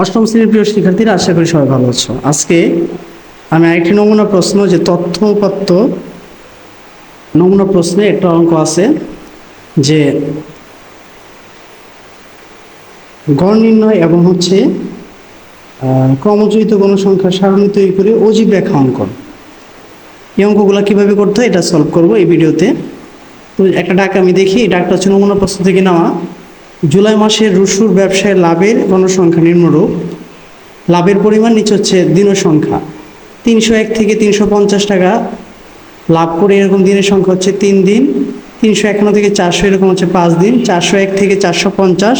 অষ্টম শ্রেণির প্রিয় শিক্ষার্থীরা, আশা করি সবাই ভালো আছো। আজকে আমি আরেকটি নমুনা প্রশ্ন, যে তথ্য উপাত্ত নমুনা প্রশ্নে একটা অঙ্ক আছে, যে গড় নির্ণয় এবং হচ্ছে ক্রমজয়িত গণসংখ্যা সারণী তৈরি করে অজীব রেখা অঙ্কন। এই অঙ্কগুলো কীভাবে করতে হয়, এটা সলভ করব এই ভিডিওতে। তো একটা ডাক আমি দেখি, এই ডাকটা হচ্ছে নমুনা প্রশ্ন থেকে নেওয়া। জুলাই মাসের রসুর ব্যবসায় লাভের গণসংখ্যা নিম্নরূপ। লাভের পরিমাণ নিচে হচ্ছে দিন সংখ্যা। তিনশো এক থেকে তিনশো পঞ্চাশ টাকা। লাভ করে এরকম দিনের সংখ্যা হচ্ছে তিন দিন। তিনশো একান্ন থেকে চারশো এরকম হচ্ছে পাঁচ দিন। চারশো এক থেকে চারশো পঞ্চাশ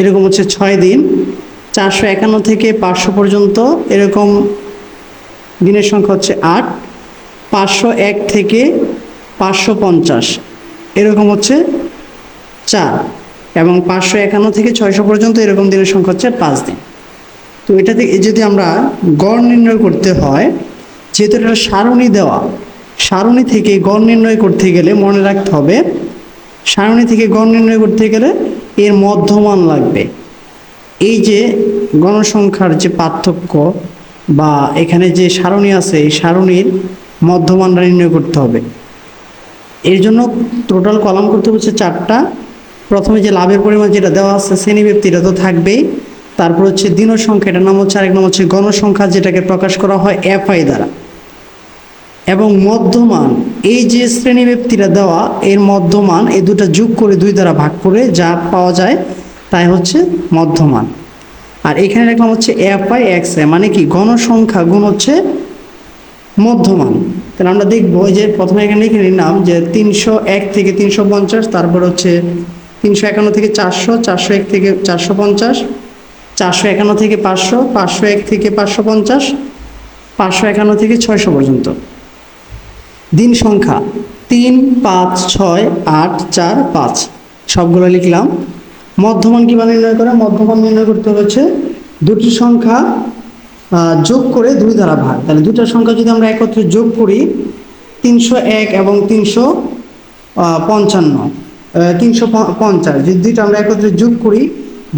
এরকম হচ্ছে ছয় দিন। চারশো একান্ন থেকে পাঁচশো পর্যন্ত এরকম দিনের সংখ্যা হচ্ছে আট। পাঁচশো এক থেকে পাঁচশো পঞ্চাশ এরকম হচ্ছে চার। এবং পাঁচশো একান্ন থেকে ছয়শো পর্যন্ত এরকম দিনের সংখ্যা হচ্ছে পাঁচ দিন। তো এটা থেকে যদি আমরা গড় নির্ণয় করতে হয়, যেহেতু এটা সারণী দেওয়া, সারণী থেকে গড় নির্ণয় করতে গেলে মনে রাখতে হবে, সারণী থেকে গড় নির্ণয় করতে গেলে এর মধ্যমান লাগবে। এই যে গণসংখ্যার যে পার্থক্য বা এখানে যে সারণী আছে, এই সারণীর মধ্যমানটা নির্ণয় করতে হবে। এর জন্য টোটাল কলাম করতে হচ্ছে চারটা প্রথমে যে লাভের পরিমাণ যেটা দেওয়া আছে শ্রেণীব্যক্তি এটা তো থাকবেই। তারপর হচ্ছে দিন সংখ্যা নাম হচ্ছে আরেক নাম হচ্ছে গণসংখ্যা, যেটাকে প্রকাশ করা হয় এফআই দ্বারা। এবং মধ্যমান, এই যে শ্রেণীব্যক্তিটা দেওয়া, এর মধ্যমান, এই দুটো যোগ করে দুই দ্বারা ভাগ করে যা পাওয়া যায়, তাই হচ্ছে মধ্যমান। আর এখানে রাখলাম হচ্ছে এফ আই এক্স এ মানে কি? গণসংখ্যা গুণ হচ্ছে মধ্যমান। তাহলে আমরা দেখব যে প্রথমে এখানে লিখে নিলাম যে তিনশো এক থেকে তিনশো পঞ্চাশ, তারপর হচ্ছে তিনশো একান্ন থেকে চারশো চারশো এক থেকে চারশো পঞ্চাশ, চারশো একান্ন থেকে পাঁচশো পাঁচশো এক থেকে পাঁচশো পঞ্চাশ, পাঁচশো একান্ন থেকে ছয়শো পর্যন্ত। দিন সংখ্যা তিন, পাঁচ, ছয়, আট, চার, পাঁচ। সবগুলো লিখলাম। মধ্যমান কীভাবে নির্ণয় করে? মধ্যমান নির্ণয় করতে হচ্ছে দুটি সংখ্যা যোগ করে দুই দ্বারা ভাগ। তাহলে দুটো সংখ্যা যদি আমরা একত্রে যোগ করি, তিনশো এক এবং তিনশো পঞ্চান্ন। তিনশো পঞ্চাশ। যদি দুইটা আমরা একত্রে যোগ করি,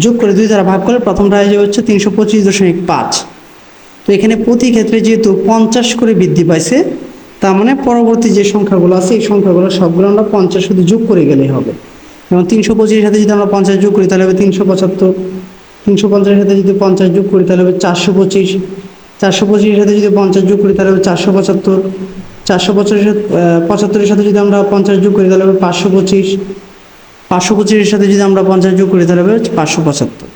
যোগ করে দুই দ্বারা ভাগ করে প্রথমটা হয়ে হচ্ছে তিনশো পঁচিশ দশমিক পাঁচ। তো এখানে প্রতি ক্ষেত্রে যেহেতু পঞ্চাশ করে বৃদ্ধি পাইছে, তার মানে পরবর্তী যে সংখ্যাগুলো আছে, এই সংখ্যাগুলো সবগুলো আমরা পঞ্চাশ শুধু যোগ করে গেলেই হবে। এবং তিনশো পঁচিশের সাথে যদি আমরা পঞ্চাশ যোগ করি, তাহলে হবে তিনশো পঁচাত্তর। তিনশো পঞ্চাশের সাথে যদি পঞ্চাশ যোগ করি, তাহলে হবে চারশো পঁচিশ। চারশো পঁচিশের সাথে যদি পঞ্চাশ যোগ করি, তাহলে হবে চারশো পঁচাত্তর। চারশো পঁচাশের পঁচাত্তরের সাথে যদি আমরা পঞ্চাশ যোগ করি, তাহলে হবে পাঁচশো পঁচিশ। পাঁচশো পঁচিশের সাথে যদি আমরা পঞ্চাশ যোগ করি, তাহলে হবে পাঁচশো পঁচাত্তর।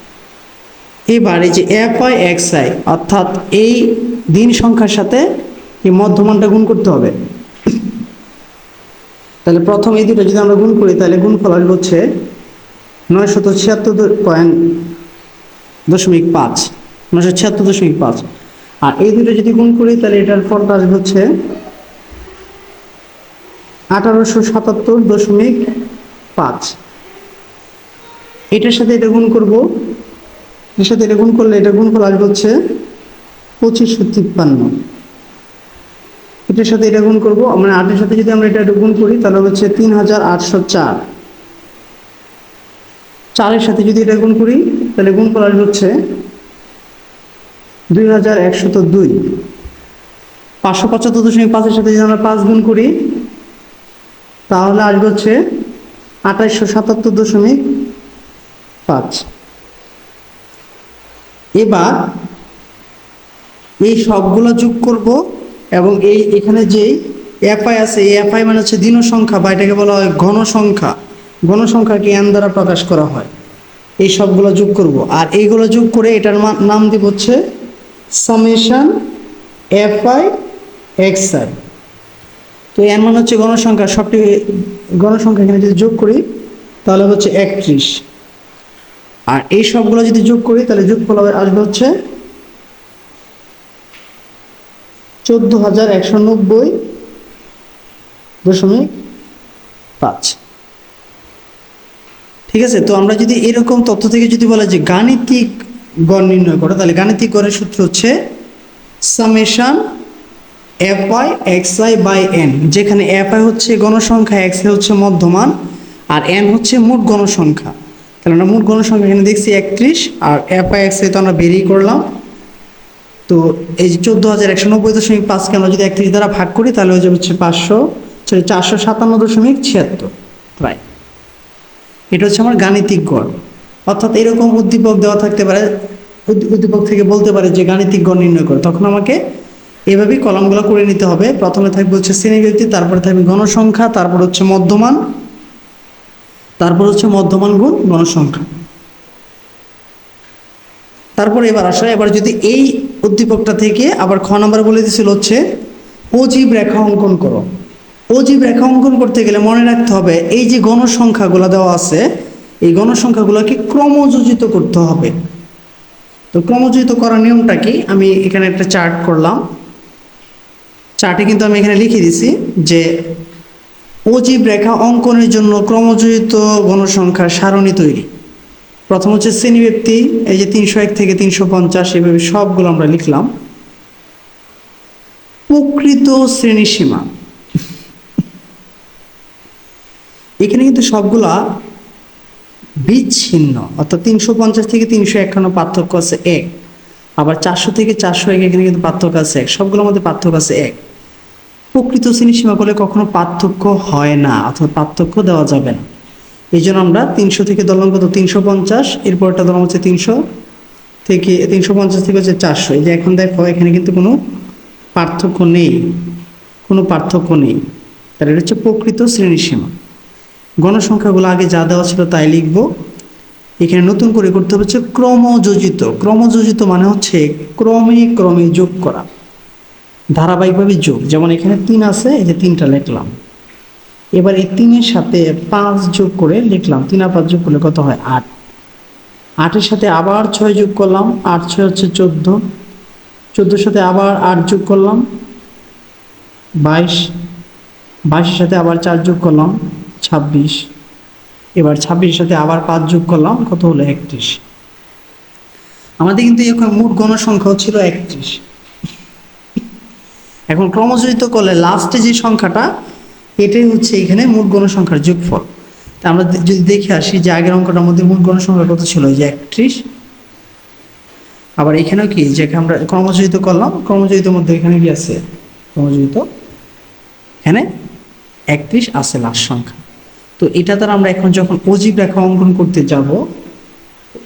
এবার যে এফ আই এক্স আই অর্থাৎ এই দিন সংখ্যার সাথে এই মধ্যমানটা গুণ করতে হবে। তাহলে প্রথম এই দুটো যদি আমরা গুণ করি, তাহলে গুণফল আসবে হচ্ছে নয়শত ছিয়াত্তর পয়েন্ট দশমিক পাঁচ। নয়শো ছিয়াত্তর দশমিক পাঁচ। আর এই দুটো যদি গুণ করি, তাহলে এটার ফলটা আসবে হচ্ছে আঠারোশো সাতাত্তর দশমিক পাঁচ। এটার সাথে এটা গুণ করব। এর সাথে এটা গুণ করলে এটা গুণফল আসবে হচ্ছে পঁচিশশো তিপ্পান্ন এটার সাথে এটা গুণ করব মানে আটের সাথে যদি আমরা এটা গুণ করি, তাহলে হচ্ছে তিন হাজার আটশো চার। চারের সাথে যদি এটা গুণ করি, তাহলে গুণ করার হচ্ছে দুই হাজার একশত দুই। পাঁচশো পঁচাত্তর দশমিক পাঁচের সাথে যদি আমরা পাঁচ গুণ করি, তাহলে আসবে হচ্ছে আঠাইশশো সাতাত্তর দশমিক পাঁচ। এবার এই সবগুলো যোগ করব এবং এই এখানে যে এফআই আছে, এই এফআই মানে হচ্ছে দিন সংখ্যা বা এটাকে বলা হয় ঘনসংখ্যা ঘনসংখ্যাকে এন দ্বারা প্রকাশ করা হয়। এই সবগুলো যোগ করব। আর এইগুলো যোগ করে এটার নাম দিব হচ্ছে সামেশন এফআই এক্স আই তো এর মানে হচ্ছে গণসংখ্যা সবটি গণসংখ্যা এখানে যদি যোগ করি, তাহলে হচ্ছে একত্রিশ। আর এই সবগুলো যদি যোগ করি, তাহলে যোগফল আসবে হচ্ছে চোদ্দ হাজার একশো নব্বই দশমিক পাঁচ। ঠিক আছে? তো আমরা যদি এরকম তথ্য থেকে যদি বলা যে গাণিতিক গড় নির্ণয় করো, তাহলে গাণিতিক গড়ের সূত্র হচ্ছে summation F I X I by N যেখানে এফ আই হচ্ছে গণসংখ্যা এক্স আই হচ্ছে মধ্যমান, আর এন হচ্ছে মোট গণসংখ্যা তাহলে আমরা মোট গণসংখ্যা এখানে দেখছি একত্রিশ আর আই এক্স তো আমরা বেরিয়ে করলাম। তো এই যে চোদ্দ হাজার একশো নব্বই দশমিক পাঁচকে আমরা যদি একত্রিশ দ্বারা ভাগ করি তাহলে হয়ে যাবে হচ্ছে পাঁচশো সরি চারশো সাতান্ন দশমিক ছিয়াত্তর। প্রায় এটা হচ্ছে আমার গাণিতিক গড়। অর্থাৎ এরকম উদ্দীপক দেওয়া থাকতে পারে উদ্দী- উদ্দীপক থেকে বলতে পারে যে গাণিতিক গড় নির্ণয় করে। তখন আমাকে এভাবেই কলমগুলো করে নিতে হবে। প্রথমে থাকবে হচ্ছে শ্রেণীব্যক্তি তারপরে থাকবে গণসংখ্যা তারপর হচ্ছে মধ্যমান। তারপর হচ্ছে মধ্যমান গুণ গণসংখ্যা। তারপর এবার আসা, এবার যদি এই উদ্দীপকটা থেকে আবার খ নাম্বার বলে দিছিল হচ্ছে, অজীব রেখা অঙ্কন করো। অজীব রেখা অঙ্কন করতে গেলে মনে রাখতে হবে, এই যে গণসংখ্যাগুলো দেওয়া আছে, এই গণসংখ্যাগুলোকে ক্রমযোজিত করতে হবে। তো ক্রমযোজিত করার নিয়মটা কি? আমি এখানে একটা চার্ট করলাম। চার্টে কিন্তু আমি এখানে লিখে দিছি যে অজীব রেখা অঙ্কনের জন্য ক্রমযোজিত গণসংখ্যার সারণী তৈরি। প্রথম হচ্ছে শ্রেণীব্যক্তি এই যে তিনশো এক থেকে তিনশো পঞ্চাশ, এভাবে সবগুলো আমরা লিখলাম। প্রকৃত শ্রেণীসীমা এখানে কিন্তু সবগুলা বিচ্ছিন্ন, অর্থাৎ তিনশো পঞ্চাশ থেকে তিনশো একান্ন পার্থক্য আছে এক। আবার চারশো থেকে চারশো এক এখানে কিন্তু পার্থক্য আছে এক, সবগুলোর মধ্যে পার্থক্য আছে এক। প্রকৃত শ্রেণীসীমা বলে কখনো পার্থক্য হয় না অথবা পার্থক্য দেওয়া যাবে না। এই জন্য আমরা তিনশো থেকে ধরলাম কত তিনশো পঞ্চাশ, এরপরটা ধরলাম হচ্ছে তিনশো থেকে, তিনশো পঞ্চাশ থেকে হচ্ছে চারশো। এই যে এখন দেখো, এখানে কিন্তু কোনো পার্থক্য নেই, কোনো পার্থক্য নেই। তাহলে এটা হচ্ছে প্রকৃত শ্রেণীসীমা। গণসংখ্যাগুলো আগে যা দেওয়া ছিল তাই লিখব। এখানে নতুন করে করতে হচ্ছে ক্রমযোজিত। ক্রমযোজিত মানে হচ্ছে ক্রমে ক্রমে যোগ করা। ধারাবাহিকভাবে যোগ। যেমন এখানে তিন আছে, এই যে তিনটা লিখলাম। এবার এই তিনের সাথে পাঁচ যোগ করে লিখলাম। তিন আর পাঁচ যোগ করলে কত হয়? আট। আটের সাথে আবার ছয় যোগ করলাম। আট ছয় হচ্ছে চোদ্দ। চোদ্দোর সাথে আবার আট যোগ করলাম। বাইশ। বাইশের সাথে আবার চার যোগ করলাম। ছাব্বিশ। এবার ছাব্বিশের সাথে আবার পাঁচ যোগ করলাম। কত হলো একত্রিশ? আমাদের কিন্তু এখন মোট গণসংখ্যা ছিল একত্রিশ। এখন ক্রমযোজিত করলে লাস্টে যে সংখ্যাটা, এটাই হচ্ছে এখানে মোট গণসংখ্যার যোগফল। তা আমরা যদি দেখে আসি যে আগের অঙ্কটার মধ্যে মোট গণসংখ্যা কত ছিল? যে একত্রিশ। আবার এখানেও কি? যে আমরা ক্রমযোজিত করলাম ক্রমযোজিতের মধ্যে এখানে কি আছে? ক্রমযোজিত। এখানে একত্রিশ আছে লাস্ট সংখ্যা। তো এটা দ্বারা আমরা এখন যখন অজীব রেখা অঙ্কন করতে যাব,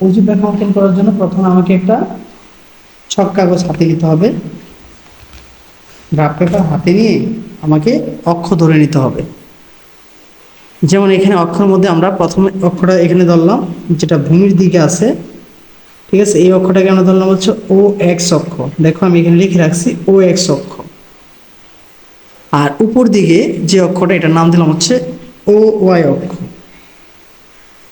অজীব রেখা অঙ্কন করার জন্য প্রথমে আমাকে একটা ছক কাগজ হাতে নিতে হবে। গ্রাফ পেপার হাতে নিয়ে আমাকে অক্ষ ধরে নিতে হবে। যেমন এখানে অক্ষর মধ্যে আমরা প্রথমে অক্ষরটা এখানে ধরলাম, যেটা ভূমির দিকে আছে, ঠিক আছে? এই অক্ষরটাকে আমরা ধরলাম হচ্ছে ও এক্স অক্ষ। দেখো, আমি এখানে লিখে রাখছি ও এক্স অক্ষ। আর উপর দিকে যে অক্ষরটা, এটার নাম দিলাম হচ্ছে ও ওয়াই অক্ষ।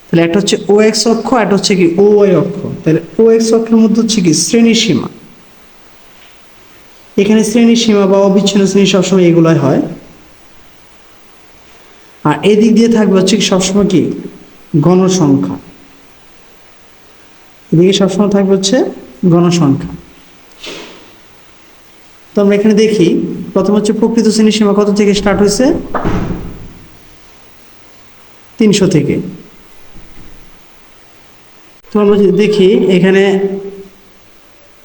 তাহলে একটা হচ্ছে ও এক্স অক্ষ একটা হচ্ছে কি ও ওয়াই অক্ষ। তাহলে ও এক্স অক্ষের মধ্যে হচ্ছে কি শ্রেণি সীমা এখানে শ্রেণি সীমা বা অবিচ্ছিন্ন শ্রেণি সবসময় এগুলাই হয়। আর এদিক দিয়ে থাকবে হচ্ছে সবসময় কি? গণসংখ্যা। এদিকে সবসময় থাকবে হচ্ছে গণসংখ্যা। তো আমরা এখানে দেখি, প্রথম হচ্ছে প্রকৃত শ্রেণি সীমা কত থেকে স্টার্ট হয়েছে? তিনশো থেকে। তো আমরা যদি দেখি, এখানে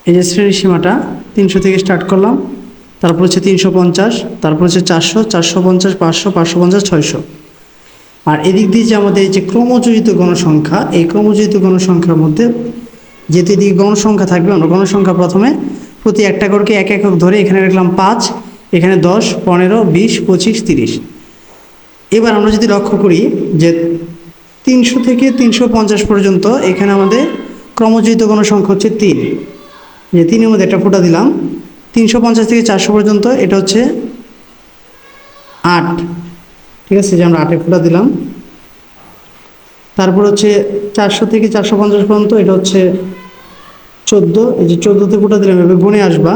এই যে শ্রেণি সীমাটা তিনশো থেকে স্টার্ট করলাম। তারপর হচ্ছে তিনশো পঞ্চাশ, তারপর হচ্ছে চারশো চারশো পঞ্চাশ, পাঁচশো পাঁচশো পঞ্চাশ, ছয়শো। আর এদিক দিয়ে যে আমাদের এই যে ক্রমযোজিত গণসংখ্যা, এই ক্রমযোজিত গণসংখ্যার মধ্যে যেহেতু এদিকে গণসংখ্যা থাকবে গণসংখ্যা প্রথমে প্রতি একটা করকে এক একক ধরে এখানে রাখলাম পাঁচ, এখানে দশ, পনেরো, বিশ, পঁচিশ, তিরিশ। এবার আমরা যদি লক্ষ্য করি যে তিনশো থেকে তিনশো পঞ্চাশ পর্যন্ত এখানে আমাদের ক্রমযোজিত গণসংখ্যা হচ্ছে তিন। যে তিনের মধ্যে একটা ফোঁটা দিলাম, তিনশো পঞ্চাশ থেকে চারশো পর্যন্ত, এটা হচ্ছে আট। ঠিক আছে, যে আমরা আটে ফোঁটা দিলাম। তারপর হচ্ছে চারশো থেকে চারশো পঞ্চাশ পর্যন্ত, এটা হচ্ছে চোদ্দ। এই যে চোদ্দোতে ফোঁটা দিলাম এভাবে গুণে আসবা।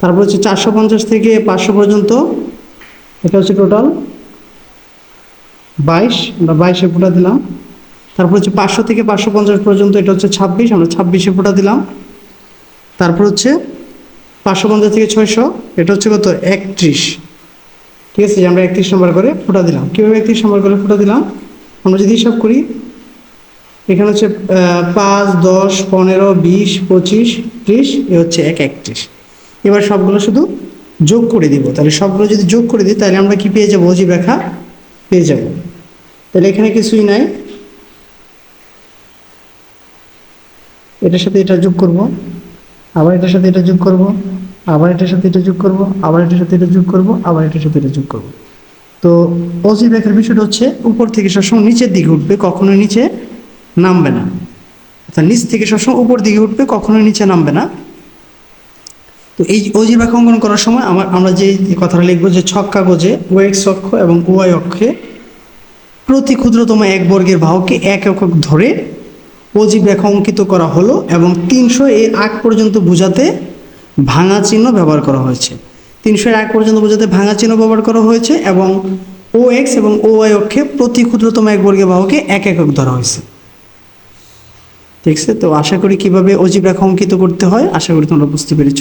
তারপর হচ্ছে চারশো পঞ্চাশ থেকে পাঁচশো পর্যন্ত, এটা হচ্ছে টোটাল বাইশ, আমরা বাইশে ফোঁটা দিলাম। তারপর হচ্ছে পাঁচশো থেকে পাঁচশো পঞ্চাশ পর্যন্ত, এটা হচ্ছে ছাব্বিশ, আমরা ছাব্বিশে ফোটা দিলাম। তারপর হচ্ছে পাঁচশো পঞ্চাশ থেকে ছয়শো, এটা হচ্ছে কত? একত্রিশ। ঠিক আছে, যে আমরা একত্রিশ নম্বর করে ফোটা দিলাম। কীভাবে একত্রিশ নম্বর করে ফোটা দিলাম? আমরা যদি হিসাব করি, এখানে হচ্ছে পাঁচ, দশ, পনেরো, বিশ, পঁচিশ, ত্রিশ, এ হচ্ছে এক একত্রিশ। এবার সবগুলো শুধু যোগ করে দিব। তাহলে সবগুলো যদি যোগ করে দিই, তাহলে আমরা কি পেয়ে যাব? অজীব রেখা পেয়ে যাব। তাহলে এখানে কিছুই নাই। এটার সাথে এটা যোগ করব, আবার এটার সাথে এটা যোগ করব, আবার এটার সাথে এটা যোগ করব, আবার এটার সাথে এটা যোগ করব, আবার এটার সাথে এটা যোগ করব। তো অজীব রেখার বিষয়টা হচ্ছে উপর থেকে সবসময় নিচের দিকে উঠবে কখনো নিচে নামবে না। অর্থাৎ নিচ থেকে সবসময় উপর দিকে উঠবে কখনো নিচে নামবে না। তো এই অজীব রেখা অঙ্কন করার সময় আমার, আমরা যে কথাটা লিখব যে ছক কাগজে ও এক্স অক্ষ এবং ওয়াই অক্ষে প্রতি ক্ষুদ্রতম এক বর্গের বাহুকে এক একক ধরে অজীব ব্যাখ্যা অঙ্কিত করা হলো এবং তিনশো এর আগ পর্যন্ত বোঝাতে ভাঙা চিহ্ন ব্যবহার করা হয়েছে। তিনশো এর আগ পর্যন্ত বোঝাতে ভাঙা চিহ্ন ব্যবহার করা হয়েছে এবং ও এক্স এবং ও ওয়াই অক্ষে প্রতি ক্ষুদ্রতম এক বর্গের বাহুকে এক একক ধরা হয়েছে। ঠিক আছে? তো আশা করি কীভাবে অজীব রেখা অঙ্কিত করতে হয়, আশা করি তোমরা বুঝতে পেরেছ।